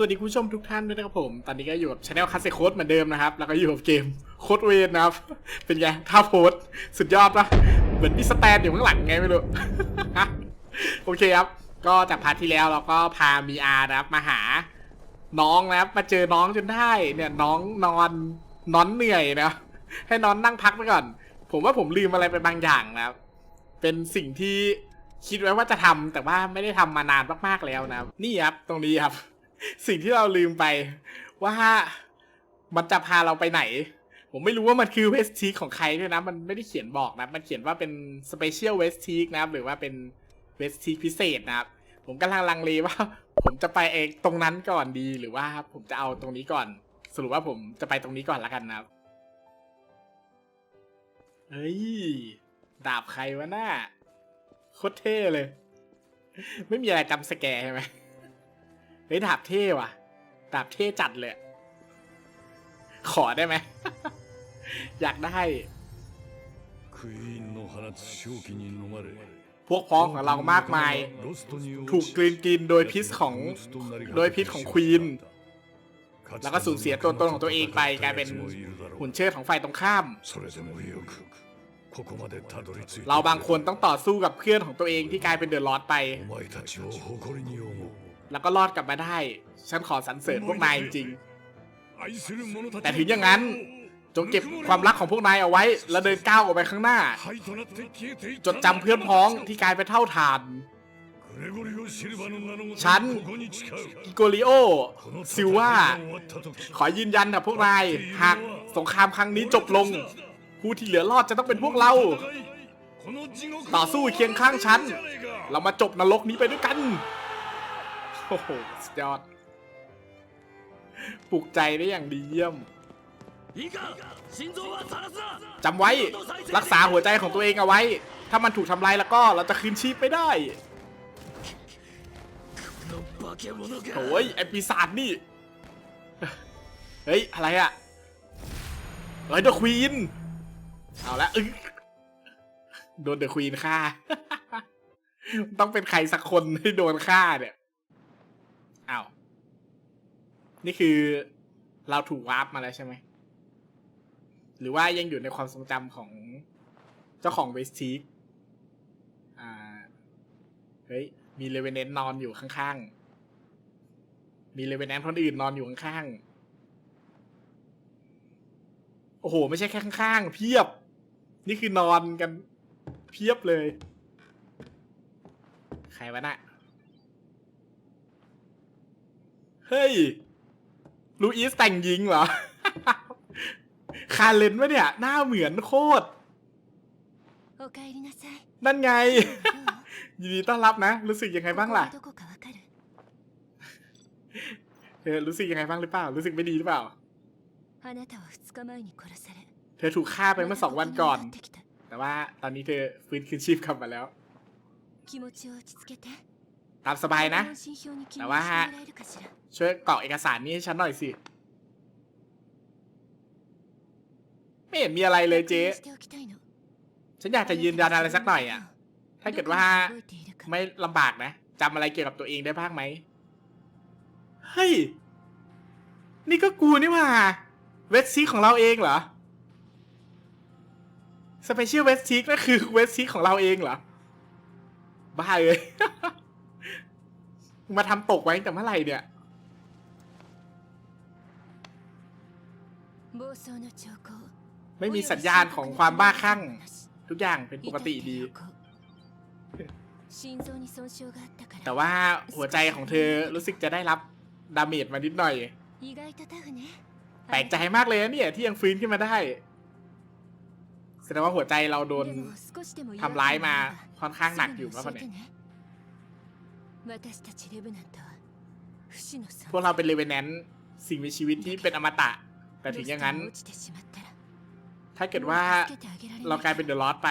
สวัสดีคุณผู้ชมทุกท่านด้วยนะครับผม ตอนนี้ก็อยู่กับช anel คัสเซโคดเหมือนเดิมนะครับ แล้วก็อยู่กับเกมโคดเวนนะครับ เป็นไงท่าโพสสุดยอดปะเหมือนมีสแตนอยู่ข้างหลังไงไม่รู้ โอเคครับ ก็จากพาร์ทที่แล้วเราก็พามีอานะครับมาหาน้องนะครับ มาเจอน้องจนได้ เนี่ยน้องนอนนอนเหนื่อยนะ ให้นอนนั่งพักไปก่อน ผมว่าผมลืมอะไรไปบางอย่างนะครับ เป็นสิ่งที่คิดไว้ว่าจะทำแต่ว่าไม่ได้ทำมานานมากๆแล้วนะครับนี่ครับ ตรงนี้ครับ สิ่งที่เราลืมไป ว่ามันจะพาเราไปไหน ผมไม่รู้ว่ามันคือเวสทีของใครด้วยนะ มันไม่ได้เขียนบอกนะ มันเขียนว่าเป็นสเปเชียลเวสทีนะครับ หรือว่าเป็นเวสทีพิเศษนะครับ ผมกำลังลังเลว่า ผมจะไปเองตรงนั้นก่อนดีหรือว่าผมจะเอาตรงนี้ก่อน สรุปว่าผมจะไปตรงนี้ก่อนละกันนะครับเฮ้ย ดาบใครวะหน้าโคตรเท่เลย ไม่มีอะไรจำสแกใช่ไหม เฮ้ยดาบเท่ว่ะดาบเท่จัดเลย ขอได้ไหม อยากได้ พวกพ้องของเรามากมาย ถูกกลืนกินโดยพิษของโดยพิษของควีนแล้วก็สูญเสียตัวตนของตัวเองไปกลายเป็นหุ่นเชิดของฝ่ายตรงข้าม เราบางคนต้องต่อสู้กับเพื่อนของตัวเองที่กลายเป็นเดือดร้อนไป แล้วก็รอดกลับมาได้ ฉันขอสรรเสริญพวกนายจริงแต่ถึงอย่างนั้นจงเก็บความรักของพวกนายเอาไว้ แล้วเดินก้าวออกไปข้างหน้า จดจำเพื่อนพ้องที่กลายเป็นเท่าฐาน ฉันกิโกริโอ ซิลว่า ขอยืนยันกับพวกนาย หากสงครามครั้งนี้จบลง ผู้ที่เหลือรอดจะต้องเป็นพวกเรา ต่อสู้เคียงข้างฉัน เรามาจบนรกนี้ไปด้วยกัน โอ้โหสุดยอด ปลุกใจได้อย่างดีเยี่ยม จำไว้ รักษาหัวใจของตัวเองเอาไว้ ถ้ามันถูกทำลายแล้วก็เราจะคืนชีพไม่ได้โอ้ยไอปีศาจนี่ เฮ้ย อะไรอะเฮ้ยเดอะควีน เอาละโดนเดอะควีนฆ่า ต้องเป็นใครสักคนที่โดนฆ่าเนี่ย อ้าว นี่คือเราถูกวาร์ปมาแล้วใช่ไหม หรือว่ายังอยู่ในความทรงจำของเจ้าของเวสทีกอ่า เฮ้ย มีเลเวนเนนนอนอยู่ข้างๆ มีเลเวนแนนคนอื่นนอนอยู่ข้างๆ โอ้โห ไม่ใช่แค่ข้างๆ เพียบ นี่คือนอนกันเพียบเลย ใครวะน่ะ เฮ้ย ลูอิสแต่งยิงเหรอ คาเลนวะเนี่ย หน้าเหมือนโคตร นั่นไง ยินดีต้อนรับนะ รู้สึกยังไงบ้างล่ะเธอรู้สึกยังไงบ้างหรือเปล่า รู้สึกไม่ดีหรือเปล่า เธอถูกฆ่าไปเมื่อสองวันก่อน แต่ว่าตอนนี้เธอฟื้นคืนชีพกลับมาแล้ว ตามสบายนะ แต่ว่าช่วยกรอกเอกสารนี้ให้ฉันหน่อยสิ ไม่เห็นมีอะไรเลยเจ๊ฉันอยากจะยืนยันอะไรสักหน่อยอะ ถ้าเกิดว่าไม่ลำบากนะจำอะไรเกี่ยวกับตัวเองได้บ้างไหม เฮ้ย นี่ก็กูนี่ว่าเวสซีของเราเองเหรอ สเปเชียลเวสซีนั่นคือเวสซีของเราเองเหรอ บ้าเลย มาทำตกไว้แต่เมื่อไหร่เนี่ย ไม่มีสัญญาณของความบ้าคลั่ง ทุกอย่างเป็นปกติดี แต่ว่าหัวใจของเธอรู้สึกจะได้รับดาเมจมานิดหน่อย แปลกใจมากเลยนะเนี่ยที่ยังฟื้นขึ้นมาได้แสดงว่าหัวใจเราโดนทำร้ายมาค่อนข้างหนักอยู่แล้วเนี่ย พวกเราเป็นเลเวนแนนสิ่งมีชีวิตที่เป็นอมตะ แต่ถึงอย่างนั้น ถ้าเกิดว่าเรากลายเป็นเดอะลอสไป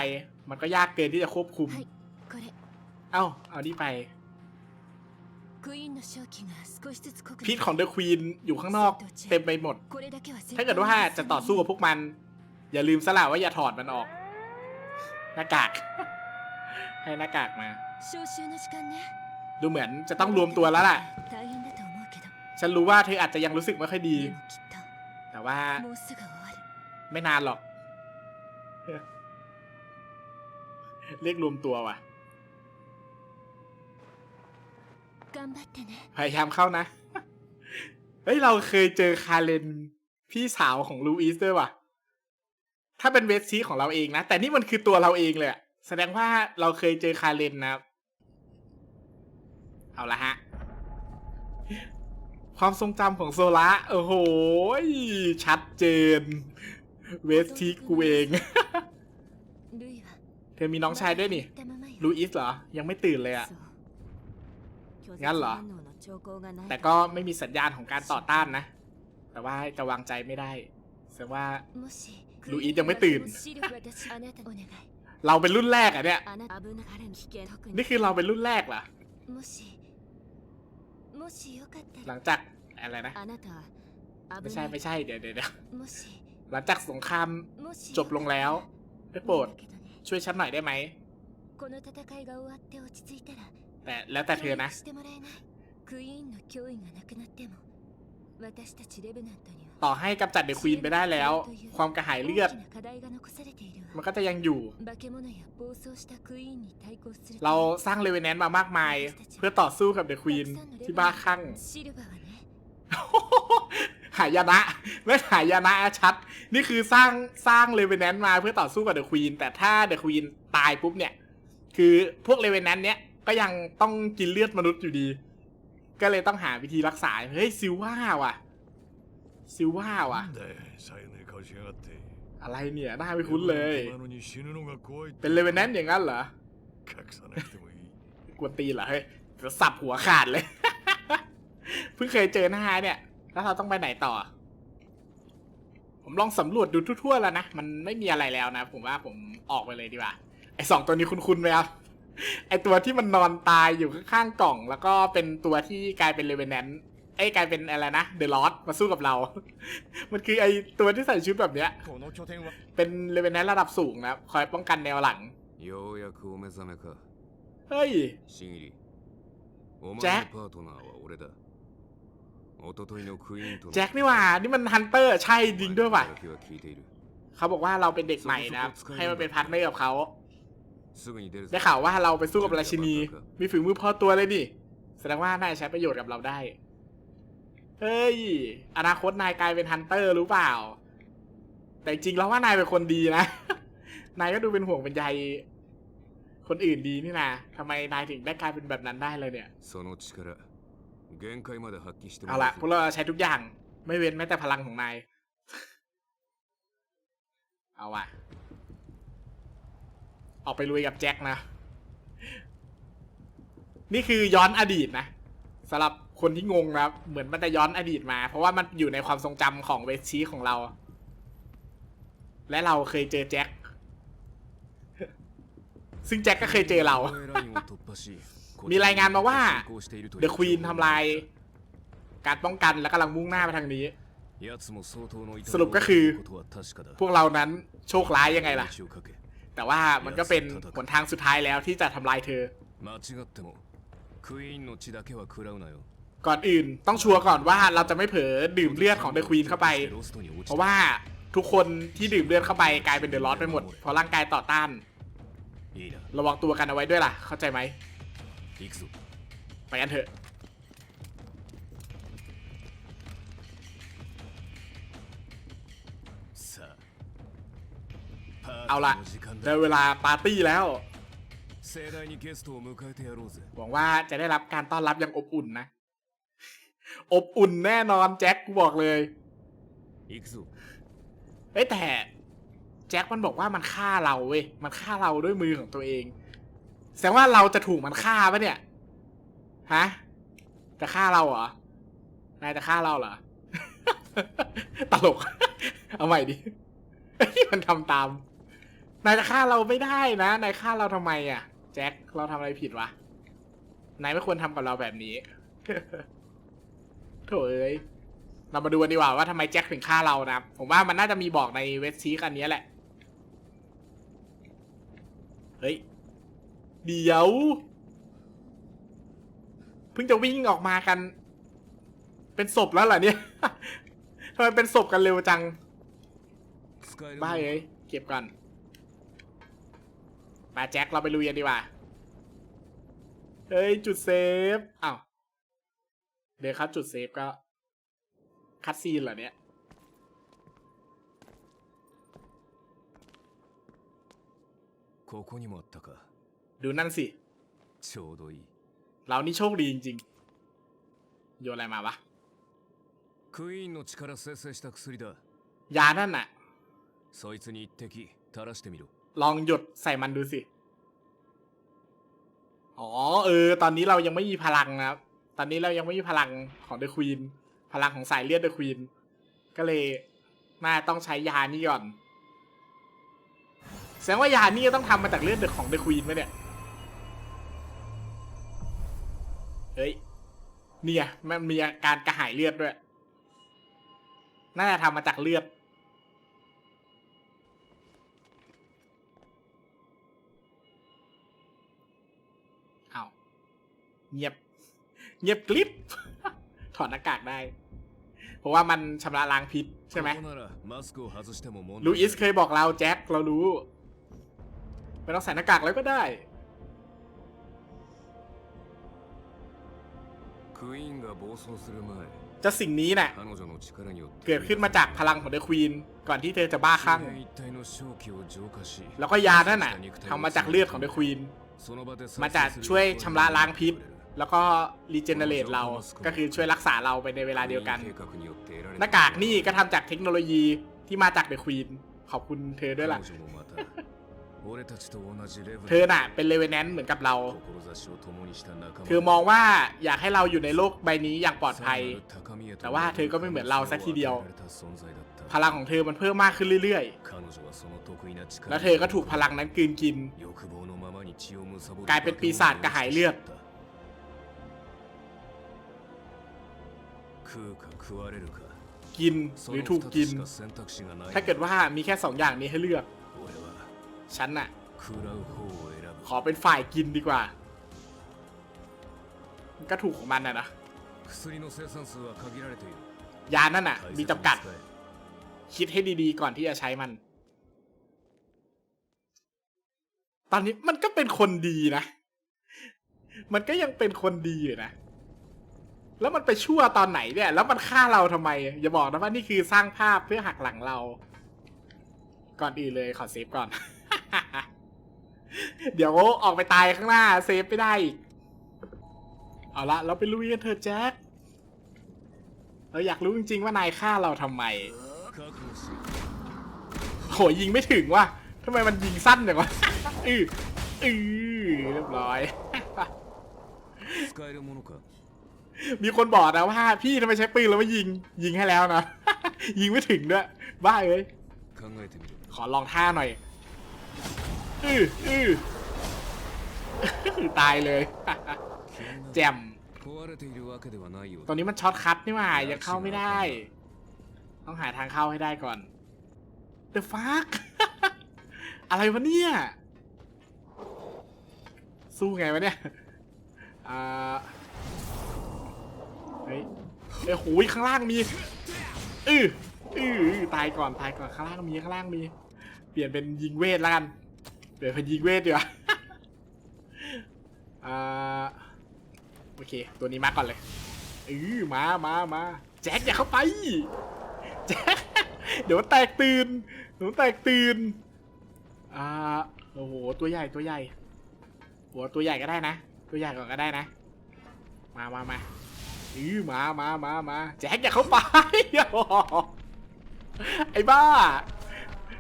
มันก็ยากเกินที่จะควบคุม เอ้า เอานี่ไป พิษของเดอะควีนอยู่ข้างนอก เต็มไปหมด ถ้าเกิดว่าจะต่อสู้กับพวกมัน อย่าลืมสละว่าอย่าถอดมันออก หน้ากาก ให้หน้ากากมา ดูเหมือนจะต้องรวมตัวแล้วล่ะ ฉันรู้ว่าเธออาจจะยังรู้สึกไม่ค่อยดี แต่ว่าไม่นานหรอก เรียกรวมตัวว่ะ พยายามเข้านะ เฮ้ย เราเคยเจอคาเลนพี่สาวของลูอิสด้วยว่ะ ถ้าเป็นเวสซีของเราเองนะ แต่นี่มันคือตัวเราเองเลย แสดงว่าเราเคยเจอคาเลนนะ เอาละฮะ ความทรงจำของโซล่าโอ้โห ชัดเจน เวสทีกูเอง เธอมีน้องชายด้วยนี่ ลูอิสเหรอ ยังไม่ตื่นเลยอะงั้นเหรอ แต่ก็ไม่มีสัญญาณของการต่อต้านนะ แต่ว่าจะวางใจไม่ได้แสดงว่าลูอิสยังไม่ตื่น เราเป็นรุ่นแรกอะเนี่ย นี่คือเราเป็นรุ่นแรกเหรอ หลังจากอะไรนะ ไม่ใช่ไม่ใช่เดี๋ยวเดี๋ยวหลังจากสงครามจบลงแล้วได้โปรดช่วยฉันหน่อยได้ไหม แต่แล้วแต่เธอนะ ต่อให้กำจัดเดอะควีนไปได้แล้ว ความกระหายเลือด มันก็จะยังอยู่ เราสร้างเลเวนแนนมามากมาย เพื่อต่อสู้กับเดอะควีนที่บ้าคลั่งหายนะไม่หายนะชัด นี่คือสร้างสร้างเลเวนแนนมาเพื่อต่อสู้กับเดอะควีนแต่ถ้าเดอะควีนตายปุ๊บเนี่ย คือพวกเลเวนแนนเนี้ยก็ยังต้องกินเลือดมนุษย์อยู่ดี ก็เลยต้องหาวิธีรักษา เฮ้ยซิว่าว่ะ ซิว่าว่ะ อะไรเนี่ยหน้าไม่คุ้นเลย เป็นเลเวนแนนอย่างนั้นเหรอกวนตีเหรอเฮ้ยจะสับหัวขาดเลย เพิ่งเคยเจอหน้าเนี่ย แล้วเราต้องไปไหนต่อ ผมลองสำรวจดูทั่วๆแล้วนะ มันไม่มีอะไรแล้วนะ ผมว่าผมออกไปเลยดีกว่า ไอสองตัวนี้คุ้นๆไหมครับ ไอตัวที่มันนอนตายอยู่ข้างๆกล่อง แล้วก็เป็นตัวที่กลายเป็นเรเวนแนนไอกลายเป็นอะไรนะเดอะลอสมาสู้กับเรา มันคือไอตัวที่ใส่ชุดแบบเนี้ย เป็นเรเวนแนนระดับสูงนะคอยป้องกันแนวหลังเฮ้ยแจ็คแจ็คนี่ว่า นี่มันฮันเตอร์ใช่จริงด้วยป่ะเขาบอกว่าเราเป็นเด็กใหม่นะ ให้มันเป็นพาร์ทเนอร์กับเขา すぐに出るぞ ได้ข่าวว่าเราไปสู้กับราชินี มีฝีมือพอตัวเลยนี่ แสดงว่าน่าจะใช้ประโยชน์กับเราได้ เฮ้ย อนาคตนายกลายเป็นฮันเตอร์รู้เปล่า แต่จริงแล้วว่านายเป็นคนดีนะ นายก็ดูเป็นห่วงเป็นใยคนอื่นดีนี่นะทำไมนายถึงได้กลายเป็นแบบนั้นได้เลยเนี่ย その力限界まで発揮しても เอา ら ละ う พวก ぞ เราใช้ทุกอย่าง ไม่เว้นแม้แต่พลังของนาย เอาว่ะ ออกไปลุยกับแจ็คนะ นี่คือย้อนอดีตนะสำหรับคนที่งงนะเหมือนมันจะย้อนอดีตมา เพราะว่ามันอยู่ในความทรงจำของเวชีของเรา และเราเคยเจอแจ็ค ซึ่งแจ็คก็เคยเจอเรา มีรายงานมาว่าเดอะควีนทำลาย การป้องกันและกำลังมุ่งหน้าไปทางนี้ สรุปก็คือ พวกเรานั้นโชคร้ายยังไงล่ะ แต่ว่ามันก็เป็นหนทางสุดท้ายแล้วที่จะทำลายเธอ ก่อนอื่นต้องชัวร์ก่อนว่าเราจะไม่เผลอดื่มเลือดของเดอะควีนเข้าไป เพราะว่าทุกคนที่ดื่มเลือดเข้าไปกลายเป็นเดอะลอสไปหมดเพราะร่างกายต่อต้าน ระวังตัวกันเอาไว้ด้วยล่ะ เข้าใจไหมไปกันเถอะ เอาละได้เวลาปาร์ตี้แล้ว หวังว่าจะได้รับการต้อนรับอย่างอบอุ่นนะ อบอุ่นแน่นอนแจ็คกูบอกเลยเฮ้แต่แจ็คมันบอกว่ามันฆ่าเราเว้ย มันฆ่าเราด้วยมือของตัวเอง แสดงว่าเราจะถูกมันฆ่าปะเนี่ย ฮะ จะฆ่าเราเหรอ นายจะฆ่าเราเหรอ ตลก เอาใหม่ดิ มันทำตาม นายจะฆ่าเราไม่ได้นะ นายฆ่าเราทำไมอะ แจ็ค เราทำอะไรผิดวะ นายไม่ควรทำกับเราแบบนี้ โถเอ้ย เรามาดูกันดีกว่าว่าทำไมแจ็คถึงฆ่าเรานะ ผมว่ามันน่าจะมีบอกในเวทบซีกันนี้แหละ เฮ้ย เดี๋ยว เพิ่งจะวิ่งออกมากัน เป็นศพแล้วเหรอเนี่ยทำไมเป็นศพกันเร็วจังบ้าเอ้ย เก็บกัน มาแจ็คเราไปลุยกันดีกว่า เฮ้ย จุดเซฟ อ้าว เดี๋ยวครับจุดเซฟก็ คัดซีนเหรอเนี่ย ここにもあったか ดูนั่นสิ ちょうどいい เรานี่โชคดีจริงๆ โยนอะไรมาวะ クイーンの力生成した薬だ ยานั่นน่ะ そいつに一滴垂らしてみろ ลองหยดใส่มันดูสิ อ๋อ เออ ตอนนี้เรายังไม่มีพลังนะครับ ตอนนี้เรายังไม่มีพลังของเดอะควีนพลังของสายเลือดเดอะควีนก็เลยน่าต้องใช้ยานี่ก่อน แสดงว่ายานี่ต้องทำมาจากเลือดของเดอะควีนไหมเนี่ย เฮ้ย เนี่ย มันมีอาการกระหายเลือดด้วย น่าจะทำมาจากเลือด เงียบ เงียบกลิบถอดหน้ากากได้ เพราะว่ามันชำระล้างพิษใช่ไหมลูอิสเคยบอกเราแจ็คเรารู้ไม่ต้องใส่หน้ากากแล้วก็ได้จะสิ่งนี้นะ่ะเกิดขึ้นมาจากพลังของเดอะควีนก่อนที่เธอจะบ้าคลั่งแล้วก็ยานั่นน่ะทำมาจากเลือดของเดอะควีนมาจากช่วยชำระล้างพิษ แล้วก็รีเจนเนเรตเรา ก็คือช่วยรักษาเราไปในเวลาเดียวกัน หน้ากากนี่ก็ทำจากเทคโนโลยีที่มาจากเดอะควีนขอบคุณเธอด้วยล่ะ เธอน่ะเป็นเลเวนแนนเหมือนกับเรา เธอมองว่าอยากให้เราอยู่ในโลกใบนี้อย่างปลอดภัย แต่ว่าเธอก็ไม่เหมือนเราสักทีเดียว พลังของเธอมันเพิ่มมากขึ้นเรื่อยๆ และเธอก็ถูกพลังนั้นกลืนกิน กลายเป็นปีศาจกระหายเลือด กินหรือถูกกิน ถ้าเกิดว่ามีแค่2ออย่างนี้ให้เลือก ฉันน่ะ ขอเป็นฝ่ายกินดีกว่า ก็ถูกของมันนะนะยานั่นน่ะ มีจำกัด คิดให้ดีๆก่อนที่จะใช้มัน ตอนนี้มันก็เป็นคนดีนะ มันก็ยังเป็นคนดีอยู่นะ แล้วมันไปชั่วตอนไหนเนี่ย แล้วมันฆ่าเราทำไม อย่าบอกนะว่านี่คือสร้างภาพเพื่อหักหลังเรา ก่อนอื่นเลยขอเซฟก่อน เดี๋ยวออกไปตายข้างหน้า เซฟไม่ได้อีก เอาละเราไปลุยกันเถอะแจ็ค เราอยากรู้จริงๆว่านายฆ่าเราทำไม โหยิงไม่ถึงว่ะทำไมมันยิงสั้นอย่างวะอืออือเรียบร้อย มีคนบอกนะว่าพี่ทำไมใช้ปืนแล้วไม่ยิง ยิงให้แล้วนะ ยิงไม่ถึงด้วย บ้าเอ้ย ขอลองท่าหน่อย อืออือตายเลย แจ่มตอนนี้มันช็อตคัทนี่ว่ายังเข้าไม่ได้ ต้องหาทางเข้าให้ได้ก่อน The fuck อะไรวะเนี่ย สู้ไงวะเนี่ย อ่า เอ้ยโหยข้างล่างมีอืออือตายก่อนตายก่อนข้างล่างมีข้างล่างมี เปลี่ยนเป็นยิงเวทแล้วกัน เปลี่ยนเป็นยิงเวทดีกว่าอ่าโอเค ตัวนี้มาก่อนเลยเออมามามาแจ็คอย่าเข้าไปแจ็คเดี๋ยวมันแตกตื่นเดี๋ยวแตกตื่นอ่าโอ้โหตัวใหญ่ตัวใหญ่หัวตัวใหญ่ก็ได้นะ ตัวใหญ่ก่อนก็ได้นะ มามามา อือมามามามาแจ็คอย่าเข้าไป ไอ้บ้า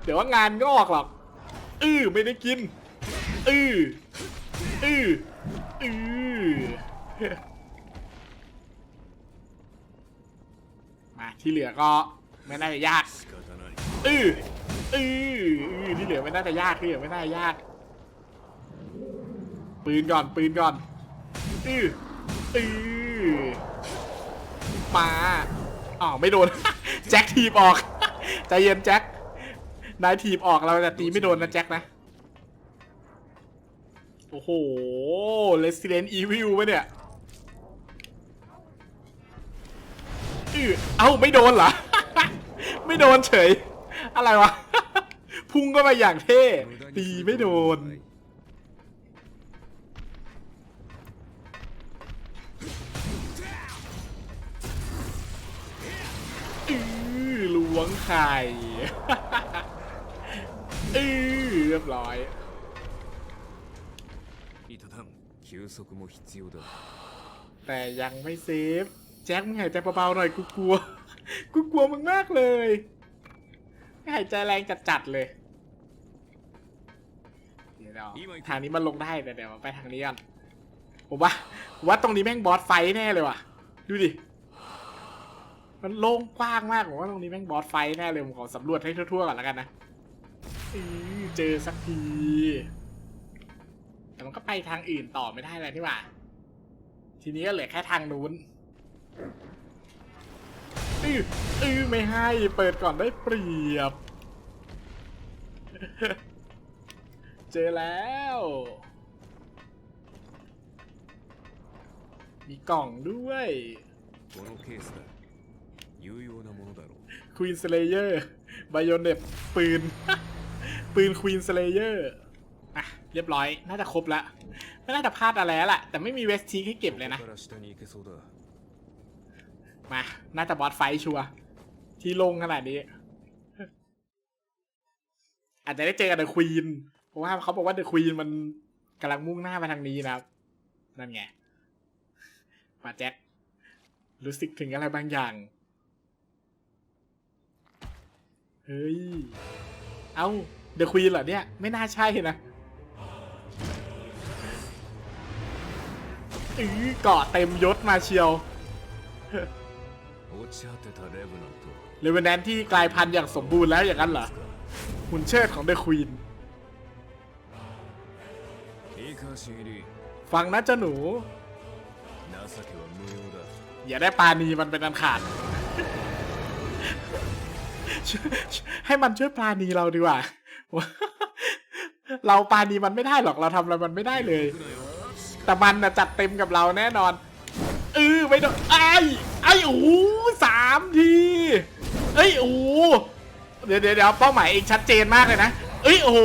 เดี๋ยวว่างานงอกหรอก อือไม่ได้กิน อืออืออือมาที่เหลือก็ไม่น่าจะยาก อืออืออือที่เหลือไม่น่าจะยากที่เหลือไม่น่าจะยาก ปืนก่อนปืนก่อน อืออือ มาอ๋อไม่โดน แจ็คทีบออก ใจเย็นแจ็คนายทีบออกเราจะตีไม่โดนนะแจ็คนะ โอ้โห Resident Evil ปะเนี่ยอือเอ้าไม่โดนเหรอ ไม่โดนเฉย อะไรวะ พุ่งก็มาอย่างเท่ ตีไม่โดน ออล้วงไข่อือเรียบร้อยแต่ยังไม่เซฟ แจ็คมึงหายใจเบาๆหน่อยกูกลัว กูกลัวมึงมากเลยหายใจแรงจัดๆเลยทางนี้มันลงได้แต่เดี๋ยวไปทางนี้กันผมว่าว่าตรงนี้แม่งบอสไฟแน่เลยว่ะ ดูดิ มันโล่งกว้างมากผมว่าตรงนี้แม่งบอสไฟแน่เลยผมขอสำรวจให้ทั่วๆก่อนแล้วกันนะเจอสักที แต่มันก็ไปทางอื่นต่อไม่ได้แล้วนี่หว่า ทีนี้ก็เหลือแค่ทางนู้นอื้ออือไม่ให้เปิดก่อนได้เปรียบ เจอแล้ว มีกล่องด้วยโอเคสเลย 有用なものだろう ควีนสเลเยอร์ไบโอเน็ตปืน ปืนควีนสเลเยอร์อ่ะ เรียบร้อย น่าจะครบแล้ว ไม่น่าจะพลาดอะไรแล้วล่ะ แต่ไม่มีเวสทีให้เก็บเลยนะ ここから下に行けそうだ มา น่าจะบอสไฟท์ชัวร์ที่ลงขนาดนี้ อาจจะได้เจอกับเดอะควีน เพราะว่าเขาบอกว่าเดอะควีนมันกำลังมุ่งหน้ามาทางนี้นะครับ นั่นไง มาแจ็ค รู้สึกถึงอะไรบางอย่าง เฮ้ย เอาเดอะควีนเหรอเนี่ย ไม่น่าใช่นะอือเกาะเต็มยศมาเชียวเลเวนแนนที่กลายพันธุ์อย่างสมบูรณ์แล้วอย่างนั้นเหรอ หุ่นเชิดของเดอะควีนฟังนะเจ้าหนู อย่าได้ปานีมันเป็นอันขาด ให้มันช่วยปลาณีเราดีกว่า เราปลาณีมันไม่ได้หรอกเราทำอะไรมันไม่ได้เลย แต่มันนะจัดเต็มกับเราแน่นอนเออไม่โดนไอ้ไอ้โอ้สามทีเอ้ยโอ้เดี๋ยวเดี๋ยวเดี๋ยวเป้าหมายเองชัดเจนมากเลยนะเอ้ยโอ้โห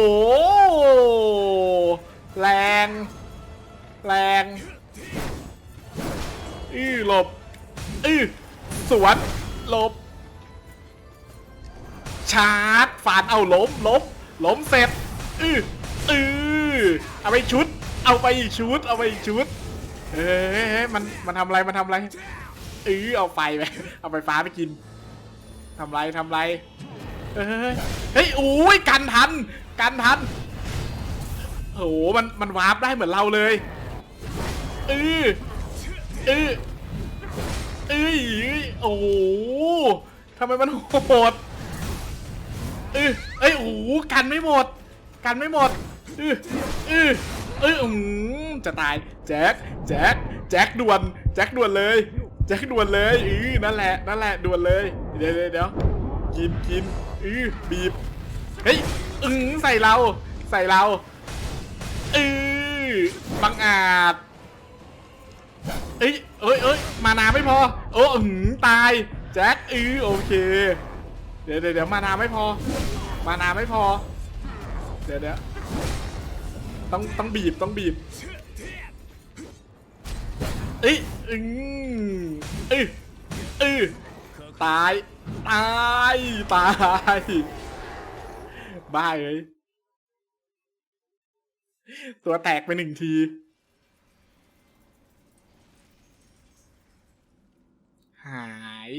แรง แรงอื้อหลบอื้อสวนหลบ ชาร์จฟันเอาล้มล้มล้มเสร็จอื้ออื้อเอาไปชุด เอาไปชุด เอาไปชุดเฮ้ยมันมันทำอะไรมันทำอะไรอื้อเอาไฟไปเอาไฟฟ้าไปกินทำไรทำไรเฮ้ยเฮ้ยโอ้ยกันทันกันทันโอ้โหมันมันวาร์ปได้เหมือนเราเลยอื้ออื้อเอ้อโอ้โหทำไมมันโหด เอ้ยเอ้ยโอ้โหกันไม่หมด กันไม่หมดเออเออเอออืมจะตายแจ็คแจ็คแจ็คด่วนแจ็คด่วนเลย แจ็คด่วนเลยอือนั่นแหละนั่นแหละด่วนเลยเดี๋ยวเดี๋ยวเดี๋ยวกินกินอือบีบเฮ้ยอึงใส่เราใส่เราอือบังอาจเอ้ยเอ้ยเอ้ยมานาไม่พอโอ้อืมตายแจ็คอือโอเค เดี๋ยวเดี๋ยวเดี๋ยวมานาไม่พอ มานาไม่พอ เดี๋ยวเดี๋ยวต้องต้องบีบต้องบีบเอ้ยอืมเอ้ยเอ้ยตายตายตายบ้าเลยตัวแตกไปหนึ่งทีหาย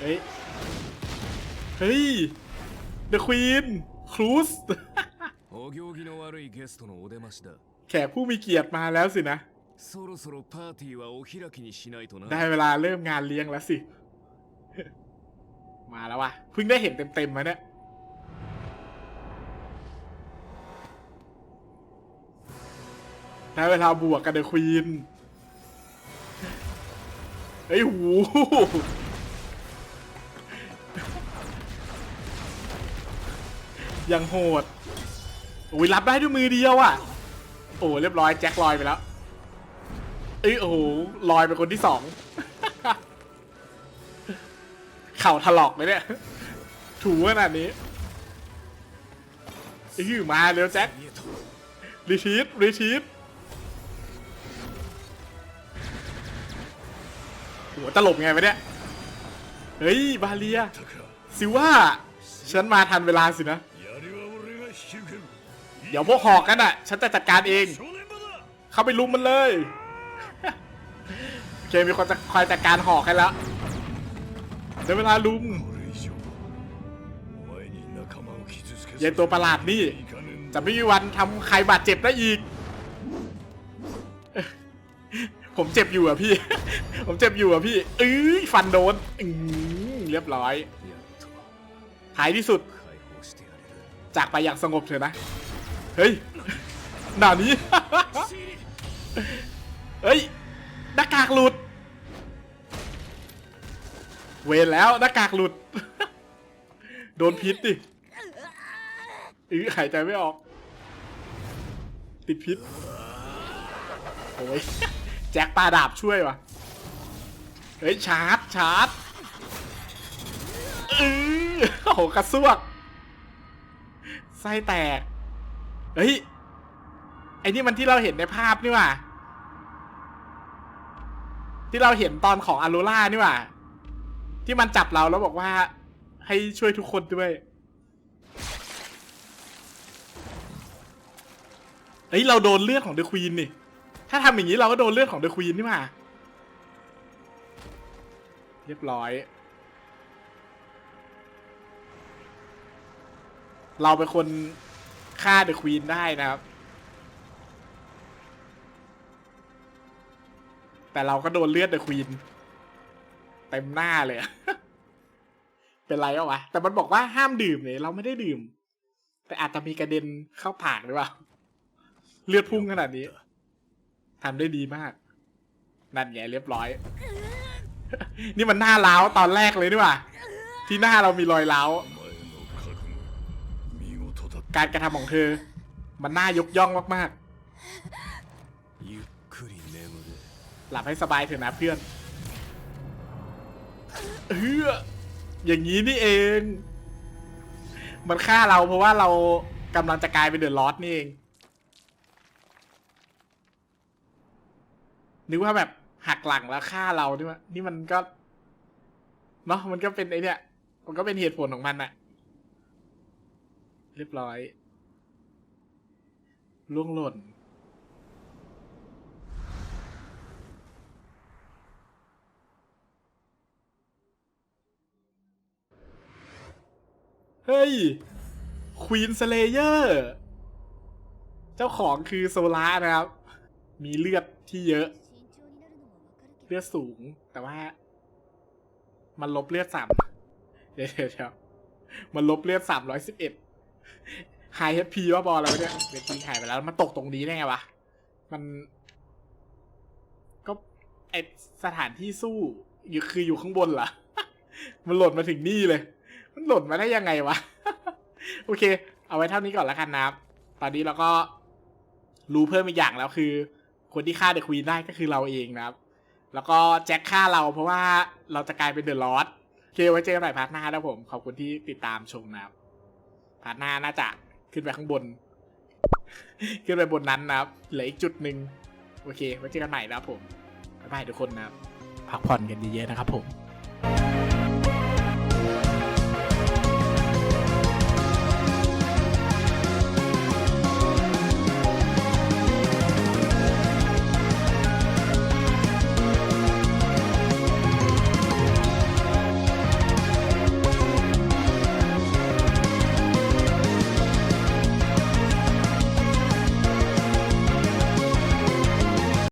เฮ้ย เฮ้ย The Queen ครูส お行儀の悪いゲストのお出ましだ แขกผู้มีเกียรติมาแล้วสินะ そろそろパーティーはお開きにしないとな ได้เวลาเริ่มงานเลี้ยงแล้วสิ มาแล้ววะเพิ่งได้เห็นเต็มๆมาเนี่ย ได้เวลาบวกกันเดอะควีนเฮ้ยหู ยังโหดโอ้ยรับได้ด้วยมือเดียวอะ โอ้เรียบร้อยแจ็คลอยไปแล้วเอ้ยโอ้โหลอยเป็นคนที่สองเข่าถลอกเลยเนี่ย ถูขนาดนี้อื้อมาเร็วแจ็ครีชีตรีชีตหัวตลบไงวะเนี่ย เฮ้ย บาเลียซิว่า ฉันมาทันเวลาสินะ เดี๋ยวพวกหอกกันอะ ฉันจะจัดการเอง เข้าไปลุมมันเลย โอเคมีคนจะคอยจัดการหอกกันแล้วเดี๋เวลาลุมยานตัวประหลาดนี่ จะไม่มีวันทำใครบาดเจ็บได้อีก ผมเจ็บอยู่อะพี่ ผมเจ็บอยู่อะพี่อื้อฟันโดนอืเรียบร้อย ท้ายที่สุด จากไปอย่างสงบเถอะนะ เฮ้ยหนานี้ เฮ้ยหน้ากากหลุด เวรแล้วหน้ากากหลุด โดนพิษดิอือหายใจไม่ออก ติดพิษโอ้ยแจ็คปลาดาบช่วยวะเฮ้ยชาร์จชาร์จอือโอ้โหกระซวกไส้แตก เฮ้ย ไอ้นี่มันที่เราเห็นในภาพนี่หว่า ที่เราเห็นตอนของอารูล่านี่หว่า ที่มันจับเราแล้วบอกว่า ให้ช่วยทุกคนด้วยเฮ้ยเราโดนเลือดของเดอะควีนนี่ ถ้าทำอย่างนี้เราก็โดนเลือดของเดอะควีนนี่ว่าเรียบร้อย เราเป็นคน ฆ่าเดอะควีนได้นะครับ แต่เราก็โดนเลือดเดอะควีนเต็มหน้าเลยอะเป็นไรวะ แต่มันบอกว่าห้ามดื่มเนี่ยเราไม่ได้ดื่ม แต่อาจจะมีกระเด็นเข้าปากหรือเปล่า เลือดพุ่งขนาดนี้ทำได้ดีมาก นั่นไงเรียบร้อย นี่มันหน้าล้าวตอนแรกเลยนี่หว่า ที่หน้าเรามีรอยล้า การกระทำของเธอ มันน่ายกย่องมากๆ หลับให้สบายเถอะนะเพื่อนเฮ้ออย่างนี้นี่เอง มันฆ่าเราเพราะว่าเรากำลังจะกลายเป็นเดือดร้อนนี่เอง นึกว่าแบบหักหลังแล้วฆ่าเรานี่มันนี่มันก็เนาะมันก็เป็นไอเนี่ย มันก็เป็นเหตุผลของมันอะ เรียบร้อยล่วงหล่น เฮ้ย ควีนสเลเยอร์ เจ้าของคือโซล่านะครับ มีเลือดที่เยอะ เลือดสูง แต่ว่า มันลบเลือดสามเดี๋ยวมันลบเลือดสามร้อยสิบเอ็ด ไฮเอฟพีว่าบอลแล้วเนี่ยเวทีหายไปแล้ว มันตกตรงนี้ได้ไงวะ มัน ก็ไอสถานที่สู้อยู่คืออยู่ข้างบนเหรอ มันหล่นมาถึงนี่เลย มันหล่นมาได้ยังไงวะ โอเค เอาไว้เท่านี้ก่อนแล้วกันนะครับ ตอนนี้เราก็รู้เพิ่มอีกอย่างแล้วคือ คนที่ฆ่าเดอะควีนได้ก็คือเราเองนะครับ แล้วก็แจ็คฆ่าเราเพราะว่าเราจะกลายเป็นเดอะลอสโอเคไว้เจอกันใหม่พาร์ทหน้านะผม ขอบคุณที่ติดตามชมนะครับ พาร์ทหน้าน่าจะขึ้นไปข้างบน ขึ้นไปบนนั้นนะครับเหลืออีกจุดหนึ่งโอเคไว้เจอกันใหม่นะครับผมบ๊ายบายทุกคนนะครับพักผ่อนกันเยอะๆนะครับผม